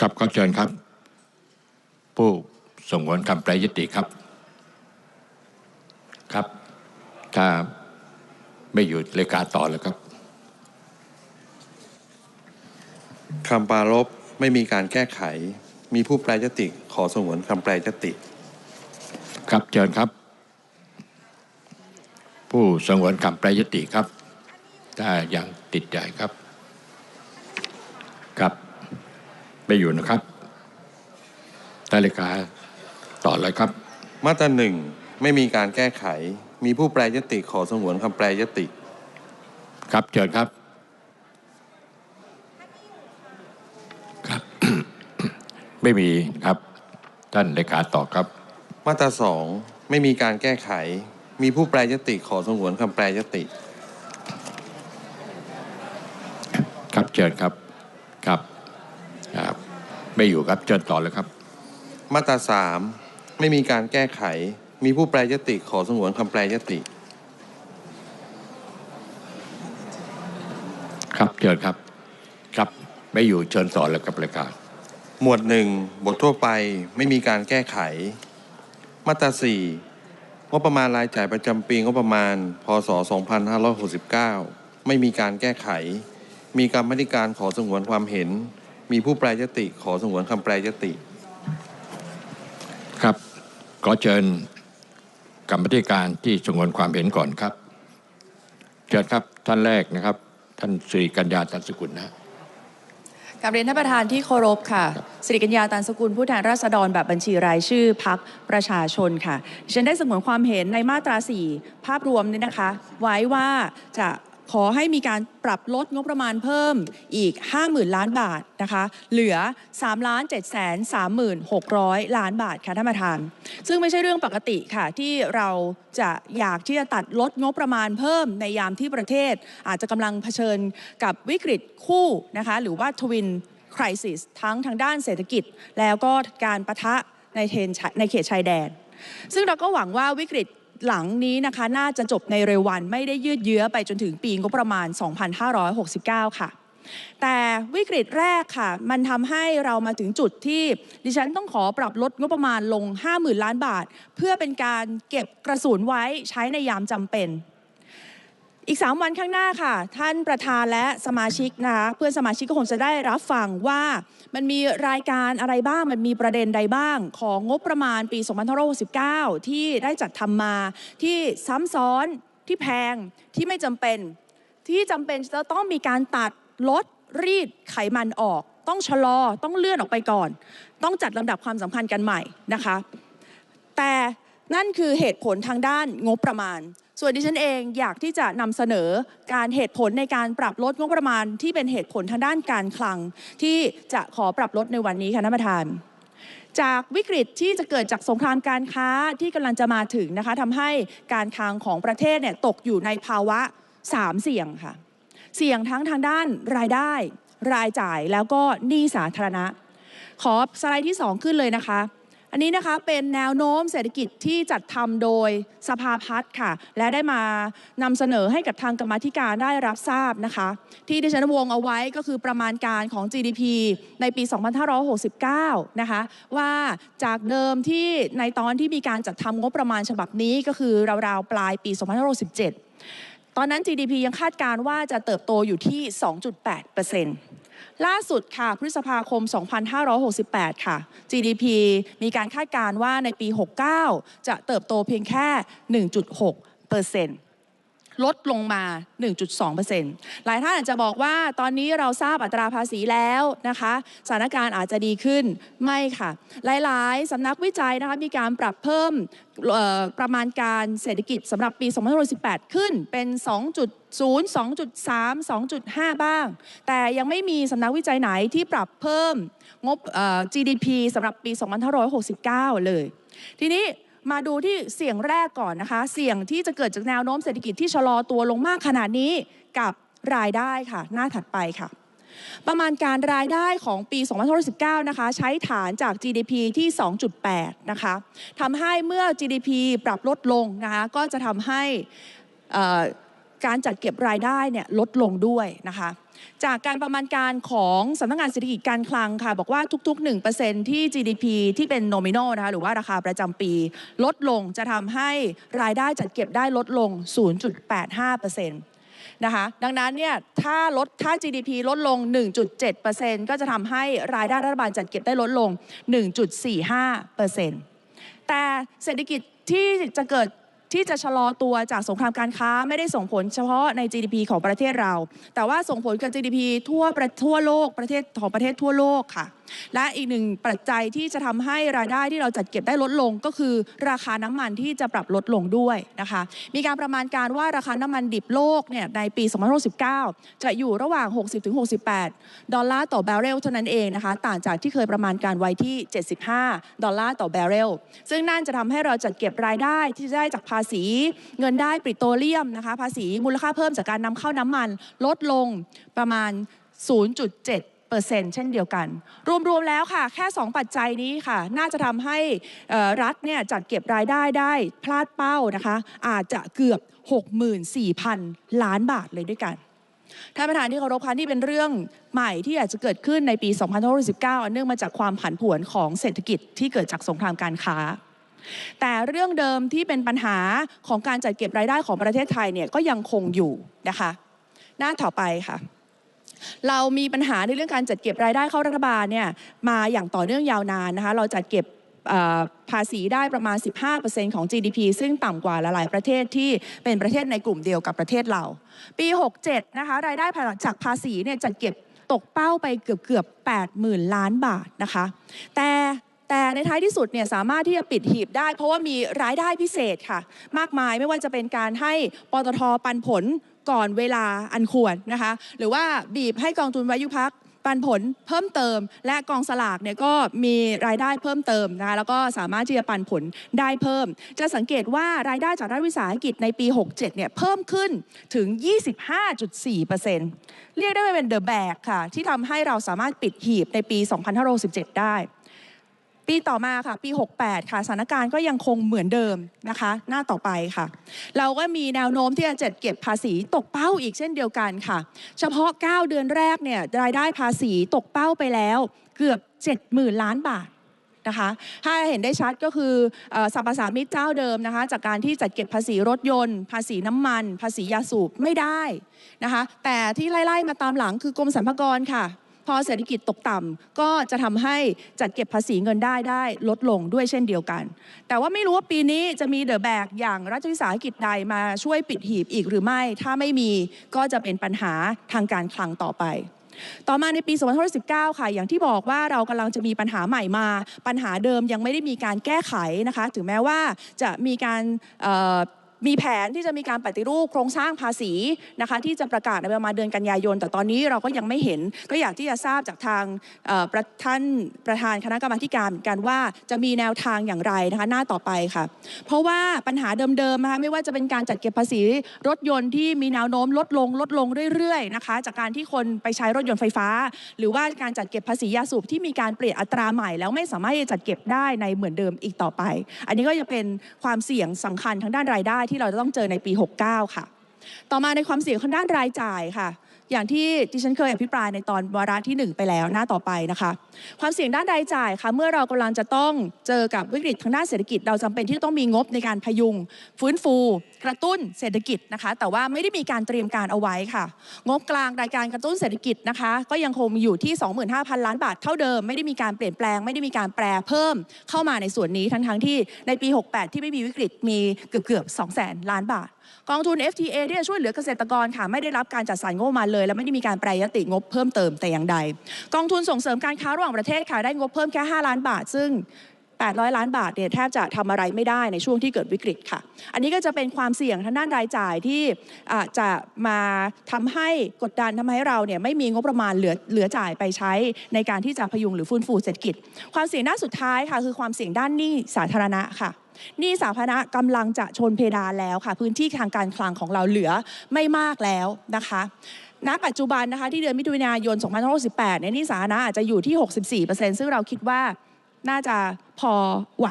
ครับก็เชิญครับ ผู้ส่งผลคำแปรยติครับ ครับ ถ้าไม่อยู่เลขาต่อแล้วครับคำปรารภไม่มีการแก้ไข มีผู้แปรยติขอสงวนคำแปรยติ ครับเชิญครับ ผู้สงวนคำแปรยติครับ ถ้ายังติดใจครับครับ ไม่อยู่นะครับท่านเลขาต่อเลยครับ มาตราหนึ่งไม่มีการแก้ไข มีผู้แปรยติขอสงวนคำแปรยติ ครับเชิญครับ ครับ ไม่มีครับ ท่านเลขาต่อครับ มาตราสองไม่มีการแก้ไข มีผู้แปรยติขอสงวนคำแปรยติ ครับเชิญครับครับครับ ไม่อยู่ครับเชิญต่อเลยครับ มาตราสามไม่มีการแก้ไข มีผู้แปรยติขอสงวนคำแปรยติ ครับเชิญครับ ครับไม่อยู่เชิญต่อเลยครับเลขาหมวดหนึ่งบททั่วไปไม่มีการแก้ไข มาตราสี่งบประมาณรายจ่ายประจำปีงบประมาณ พศ 2569 ไม่มีการแก้ไข มีกรรมธิการขอสงวนความเห็น มีผู้แปรยติขอสงวนคำแปรยติ ครับขอเชิญกรรมธิการที่สงวนความเห็นก่อนครับ เชิญครับท่านแรกนะครับ ท่านสิริกัญญาตันสกุลนะฮะกับเรียนท่านประธานที่เคารพค่ะ สิริกัญญาตันสกุลผู้แทนราษฎรแบบบัญชีรายชื่อพักประชาชนค่ะดิฉันได้สงวนความเห็นในมาตรา 4 ภาพรวมนี่นะคะ ไว้ว่าจะ ขอให้มีการปรับลดงบประมาณเพิ่มอีก 50,000 ล้านบาทนะคะ เหลือ3ล้าน7แสน36,000 ล้านบาทค่ะท่านประธาน ซึ่งไม่ใช่เรื่องปกติค่ะ ที่เราจะอยากที่จะตัดลดงบประมาณเพิ่มในยามที่ประเทศ อาจจะกำลังเผชิญกับวิกฤตคู่นะคะหรือว่าทวินคริสิสทั้งทางด้านเศรษฐกิจ แล้วก็การประทะในเทนในเขตชายแดน ซึ่งเราก็หวังว่าวิกฤต หลังนี้นะคะน่าจะจบในเร็ววันไม่ได้ยืดเยื้อไปจนถึงปีงบประมาณ 2569 ค่ะ แต่วิกฤตแรกค่ะ มันทำให้เรามาถึงจุดที่ดิฉันต้องขอปรับลดงบประมาณลง 50,000 ล้านบาท เพื่อเป็นการเก็บกระสุนไว้ใช้ในยามจำเป็น อีก 3 วันข้างหน้าค่ะ ท่านประธานและสมาชิกนะคะเพื่อนสมาชิกก็คงจะได้รับฟังว่ามันมีรายการอะไรบ้างมันมีประเด็นใดบ้าง ของงบประมาณปี 2569 ที่ได้จัดทำมาที่ซ้ำซ้อนที่แพงที่ไม่จำเป็น ที่จำเป็นจะต้องมีการตัดลดรีดไขมันออก ต้องชะลอต้องเลื่อนออกไปก่อน ต้องจัดลำดับความสำคัญกันใหม่นะคะ แต่ นั่นคือเหตุผลทางด้านงบประมาณ ส่วนดิฉันเองอยากที่จะนำเสนอการเหตุผลในการปรับลดงบประมาณ ที่เป็นเหตุผลทางด้านการคลัง ที่จะขอปรับลดในวันนี้ค่ะท่านประธานจากวิกฤตที่จะเกิดจากสงครามการค้าที่กำลังจะมาถึงนะคะทำให้การคลังของประเทศเนี่ยตกอยู่ในภาวะ 3 เสี่ยงค่ะ เสี่ยงทั้งทางด้านรายได้ รายจ่ายแล้วก็หนี้สาธารณะ ขอสไลด์ที่ 2 ขึ้นเลยนะคะ อันนี้นะคะเป็นแนวโน้มเศรษฐกิจที่จัดทำโดยสภาพัฒน์ค่ะ และได้มานำเสนอให้กับทางกรรมธิการได้รับทราบนะคะ ที่ดิฉันวงเอาไว้ก็คือประมาณการของ GDP ในปี 2569 นะคะ ว่าจากเดิมที่ในตอนที่มีการจัดทำงบประมาณฉบับนี้ก็คือราวๆปลายปี 2567 ตอนนั้น GDP ยังคาดการณ์ว่าจะเติบโตอยู่ที่ 2.8% ล่าสุดค่ะ พฤษภาคม 2568 ค่ะ GDP มีการคาดการณ์ว่าในปี 69 จะเติบโตเพียงแค่ 1.6เปอร์เซ็นต์ ลดลงมา 1.2%หลายท่านอาจจะบอกว่าตอนนี้เราทราบอัตราภาษีแล้วนะคะสถานการณ์อาจจะดีขึ้นไม่ค่ะ หลายๆสำนักวิจัยนะคะมีการปรับเพิ่มประมาณการเศรษฐกิจสำหรับปี 2018 ขึ้นเป็น 2.0 2.3 2.5 บ้าง แต่ยังไม่มีสำนักวิจัยไหนที่ปรับเพิ่มงบ GDP สำหรับปี 2569 เลย ทีนี้ มาดูที่เสี่ยงแรกก่อนนะคะ เสี่ยงที่จะเกิดจากแนวโน้มเศรษฐกิจที่ชะลอตัวลงมากขนาดนี้กับรายได้ค่ะ หน้าถัดไปค่ะ ประมาณการรายได้ของปี 2019 นะคะ ใช้ฐานจาก GDP ที่ 2.8 นะคะทำให้เมื่อ GDP ปรับลดลงนะคะ ก็จะทำให้ การจัดเก็บรายได้เนี่ยลดลงด้วยนะคะ จากการประมาณการของสำนักงานเศรษฐกิจการคลังค่ะ บอกว่าทุกๆ 1%ที่ GDP ที่เป็น nominal นะคะหรือว่าราคาประจำปี ลดลงจะทำให้รายได้จัดเก็บได้ลดลง 0.85%นะคะดังนั้นเนี่ยถ้าลดถ้า GDP ลดลง 1.7%ก็จะทำให้รายได้รัฐบาลจัดเก็บได้ลดลง 1.45%แต่เศรษฐกิจที่จะเกิด ที่จะชะลอตัวจากสงครามการค้าไม่ได้ส่งผลเฉพาะใน GDP ของประเทศเรา แต่ว่าส่งผลกับ GDP ทั่วประทั่วโลกประเทศของประเทศทั่วโลกค่ะ และอีกหนึ่งปัจจัยที่จะทำให้รายได้ที่เราจัดเก็บได้ลดลง ก็คือราคาน้ำมันที่จะปรับลดลงด้วยนะคะ มีการประมาณการว่าราคาน้ำมันดิบโลกเนี่ยในปี 2069จะอยู่ระหว่าง 60-68 ดอลลาร์ต่อแบเรลเท่านั้นเองนะคะ ต่างจากที่เคยประมาณการไว้ที่ 75 ดอลลาร์ต่อแบเรล ซึ่งนั่นจะทำให้เราจัดเก็บรายได้ที่ได้จากภาษี เงินได้ปิโตรเลียมนะคะ ภาษีมูลค่าเพิ่มจากการนำเข้าน้ำมันลดลงประมาณ 0.7 เเช่นเดียวกัน รวมๆแล้วค่ะ แค่ 2 ปัจจัยนี้ค่ะ น่าจะทำให้รัฐเนี่ยจัดเก็บรายได้ได้พลาดเป้านะคะ อาจจะเกือบ 64,000 ล้านบาทเลยด้วยกันท่านประธานที่เคารพคะนี่เป็นเรื่องใหม่ที่อาจจะเกิดขึ้นในปี 2519อันเนื่องมาจากความผันผวนของเศรษฐกิจที่เกิดจากสงครามการค้า แต่เรื่องเดิมที่เป็นปัญหาของการจัดเก็บรายได้ของประเทศไทยเนี่ยก็ยังคงอยู่นะคะ หน้าต่อไปค่ะ เรามีปัญหาในเรื่องการจัดเก็บรายได้เข้ารัฐบาลเนี่ยมาอย่างต่อเนื่องยาวนานนะคะเราจัดเก็บภาษีได้ประมาณ 15%ของ GDP ซึ่งต่ำกว่าหลายๆประเทศที่เป็นประเทศในกลุ่มเดียวกับประเทศเรา ปี 67 นะคะรายได้จากภาษีเนี่ยจัดเก็บตกเป้าไปเกือบเกือบ80,000 ล้านบาทนะคะ แต่แต่ในท้ายที่สุดเนี่ยสามารถที่จะปิดหีบได้ เพราะว่ามีรายได้พิเศษค่ะ มากมายไม่ว่าจะเป็นการให้ปตทปันผล ก่อนเวลาอันควรนะคะ หรือว่าบีบให้กองทุนวายุพักปันผลเพิ่มเติม และกองสลากเนี่ยก็มีรายได้เพิ่มเติมนะคะแล้วก็สามารถที่จะปันผลได้เพิ่ม จะสังเกตว่ารายได้จากรัฐวิสาหกิจในปี 67 เนี่ยเพิ่มขึ้นถึง 25.4%เรียกได้ว่าเป็นเดอะแบกค่ะ ที่ทำให้เราสามารถปิดหีบในปี 2567 ได้ ปีต่อมาค่ะ ปี 68 ค่ะสถานการณ์ก็ยังคงเหมือนเดิมนะคะ หน้าต่อไปค่ะ เราก็มีแนวโน้มที่จะจัดเก็บภาษีตกเป้าอีกเช่นเดียวกันค่ะ เฉพาะ 9 เดือนแรกเนี่ยรายได้ภาษีตกเป้าไปแล้ว เกือบ 70,000 ล้านบาทนะคะถ้าเห็นได้ชัดก็คือเอ่อสรรพสามิตเจ้าเดิมนะคะจากการที่จัดเก็บภาษีรถยนต์ ภาษีน้ำมัน ภาษียาสูบไม่ได้นะคะแต่ที่ไล่ๆมาตามหลังคือกรมสรรพากรค่ะ อเศรษฐกิจตกต่ำก็จะทำให้จัดเก็บภาษีเงินได้ได้ลดลงด้วยเช่นเดียวกัน แต่ว่าไม่รู้ว่าปีนี้จะมีเดอะแบกอย่างรัฐวิสาหกิจใดมาช่วยปิดหีบอีกหรือไม่ ถ้าไม่มีก็จะเป็นปัญหาทางการคลังต่อไปต่อมาในปี 2019 ค่ะ อย่างที่บอกว่าเรากำลังจะมีปัญหาใหม่มา ปัญหาเดิมยังไม่ได้มีการแก้ไขนะคะ ถึงแม้ว่าจะมีการ มีแผนที่จะมีการปฏิรูปโครงสร้างภาษีนะคะที่จะประกาศในประมาณเดือนกันยายน แต่ตอนนี้เราก็ยังไม่เห็น ก็อยากที่จะทราบจากทางประท่านประธานคณะกรรมาการเหมือนกันว่าจะมีแนวทางอย่างไรนะคะหน้าต่อไปค่ะ เพราะว่าปัญหาเดิมๆนะคะไม่ว่าจะเป็นการจัดเก็บภาษีรถยนต์ที่มีแนวโน้มลดลงลดลงเรื่อยๆนะคะจากการที่คนไปใช้รถยนต์ไฟฟ้า หรือว่าการจัดเก็บภาษียาสูบที่มีการเปลี่ยนอัตราใหม่ แล้วไม่สามารถจะจัดเก็บได้ในเหมือนเดิมอีกต่อไป อันนี้ก็จะเป็นความเสี่ยงสำคัญทางด้านรายได้ที่เราจะต้องเจอในปี 69 ค่ะ ต่อมาในความเสี่ยงทางด้านรายจ่ายค่ะ อย่างที่ดิฉันเคยอภิปรายในตอนวาระที่ 1 ไปแล้วหน้าต่อไปนะคะ ความเสี่ยงด้านรายจ่ายค่ะ เมื่อเรากำลังจะต้องเจอกับวิกฤตทางด้านเศรษฐกิจ เราจำเป็นที่ต้องมีงบในการพยุง ฟื้นฟู กระตุ้นเศรษฐกิจนะคะ แต่ว่าไม่ได้มีการเตรียมการเอาไว้ค่ะ งบกลางรายการกระตุ้นเศรษฐกิจนะคะ ก็ยังคงอยู่ที่ 25,000 ล้านบาทเท่าเดิมไม่ได้มีการเปลี่ยนแปลงไม่ได้มีการแปรเพิ่มเข้ามาในส่วนนี้ทั้งๆที่ในปี 68 ที่ไม่มีวิกฤตมีเกือบเกือบ2 0 0 0 0 ล้านบาท กองทุน FTA ที่จะช่วยเหลือเกษตรกรค่ะไม่ได้รับการจัดสรรงบมาเลยและไม่ได้มีการแปรยติงบเพิ่มเติมแต่อย่างใด กองทุนส่งเสริมการค้าระหว่างประเทศค่ะได้งบเพิ่มแค่ 5 ล้านบาท ซึ่ง 800 ล้านบาทเนี่ยแทบจะทำอะไรไม่ได้ในช่วงที่เกิดวิกฤตค่ะ อันนี้ก็จะเป็นความเสี่ยงทางด้านรายจ่ายที่จะมาทำให้กดดันทำให้เราเนี่ยไม่มีงบประมาณเหลือเหลือจ่ายไปใช้ในการที่จะพยุงหรือฟื้นฟูเศรษฐกิจ ความเสี่ยงด้านสุดท้ายค่ะคือความเสี่ยงด้านหนี้สาธารณะค่ะหนี้สาธารณะกำลังจะชนเพดานแล้วค่ะ พื้นที่ทางการคลังของเราเหลือไม่มากแล้วนะคะ ณปัจจุบันนะคะที่เดือนมิถุนายน 2568เนี่ยนี่สาธารณะอาจจะอยู่ที่ 64%ซึ่งเราคิดว่าน่าจะพอไหว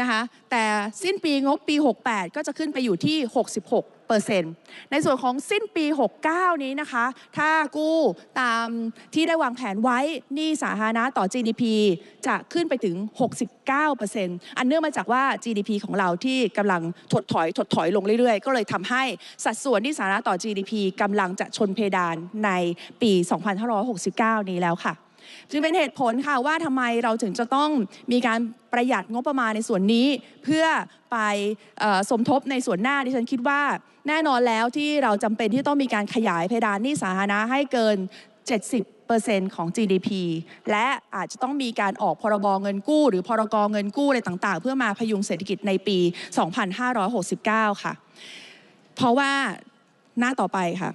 นะคะแต่สิ้นปีงบปี 68 ก็จะขึ้นไปอยู่ที่ 66 ในส่วนของสิ้นปี 69 นี้นะคะ ถ้ากู้ตามที่ได้วางแผนไว้หนี้สาธารณะต่อ GDP จะขึ้นไปถึง 69%อันเนื่องมาจากว่า GDP ของเราที่กำลังถดถอยถดถอยลงเรื่อยๆ ก็เลยทำให้สัดส่วนหนี้สาธารณะต่อ GDP กำลังจะชนเพดานในปี 2569 นี้แล้วค่ะ จึงเป็นเหตุผลค่ะว่าทำไมเราถึงจะต้องมีการประหยัดงบประมาณในส่วนนี้ เพื่อไปออสมทบในส่วนหน้าดิฉันคิดว่า แน่นอนแล้วที่เราจำเป็นที่ต้องมีการขยายเพดานหนี้สาธารณะให้เกิน 70%ของ GDP และอาจจะต้องมีการออกพรบเงินกู้ หรือพรกเงินกู้อะไรต่างๆ เพื่อมาพยุงเศรษฐกิจในปี 2569 ค่ะ เพราะว่าหน้าต่อไปค่ะ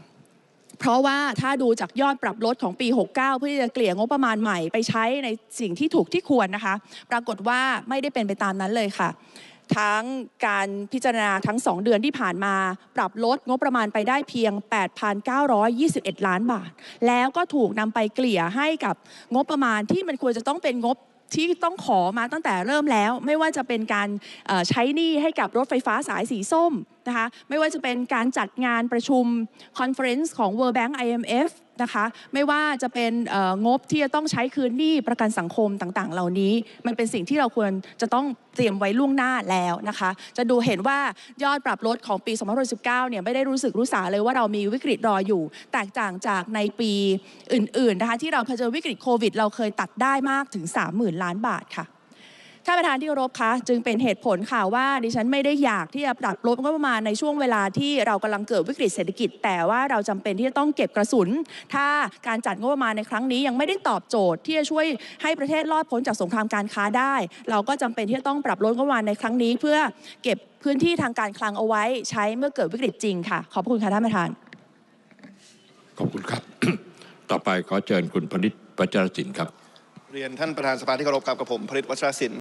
เพราะว่าถ้าดูจากยอดปรับลดของปี 69 เพื่อที่จะเกลี่ยงบประมาณใหม่ไปใช้ในสิ่งที่ถูกที่ควรนะคะ ปรากฏว่าไม่ได้เป็นไปตามนั้นเลยค่ะ ทั้งการพิจารณาทั้ง 2 เดือนที่ผ่านมา ปรับลดงบประมาณไปได้เพียง 8,921 ล้านบาท แล้วก็ถูกนำไปเกลี่ยให้กับงบประมาณที่มันควรจะต้องเป็นงบ ที่ต้องขอมาตั้งแต่เริ่มแล้ว ไม่ว่าจะเป็นการใช้หนี้ให้กับรถไฟฟ้าสายสีส้มนะคะไม่ว่าจะเป็นการจัดงานประชุมคอนเฟอเรนซ์ของ World Bank IMF นะคะ ไม่ว่าจะเป็นงบที่จะต้องใช้คืนหนี้ประกันสังคมต่างๆ เหล่านี้ มันเป็นสิ่งที่เราควรจะต้องเตรียมไว้ล่วงหน้าแล้วนะคะ จะดูเห็นว่ายอดปรับลดของปี2019เนี่ยไม่ได้รู้สึกรู้สาเลยว่าเรามีวิกฤตรออยู่ แตกต่างจากในปีอื่นๆนะคะที่เราเผชิญวิกฤตโควิด เราเคยตัดได้มากถึง 30,000 ล้านบาทค่ะ ท่านประธานที่เคารพคะจึงเป็นเหตุผลค่ะว่าดิฉันไม่ได้อยากที่จะปรับลดงบประมาณในช่วงเวลาที่เรากำลังเกิดวิกฤตเศรษฐกิจ แต่ว่าเราจำเป็นที่จะต้องเก็บกระสุน ถ้าการจัดงบประมาณในครั้งนี้ยังไม่ได้ตอบโจทย์ที่จะช่วยให้ประเทศรอดพ้นจากสงครามการค้าได้ เราก็จำเป็นที่จะต้องปรับลดงบประมาณในครั้งนี้ เพื่อเก็บพื้นที่ทางการคลังเอาไว้ใช้เมื่อเกิดวิกฤตจริงค่ะ ขอบคุณค่ะท่านประธาน ขอบคุณครับ ต่อไปขอเชิญคุณพนิษฐ์ปัจจารสินครับ เรียนท่านประธานสภาที่เคารพครับกับผมผลิตวัชรศิลป์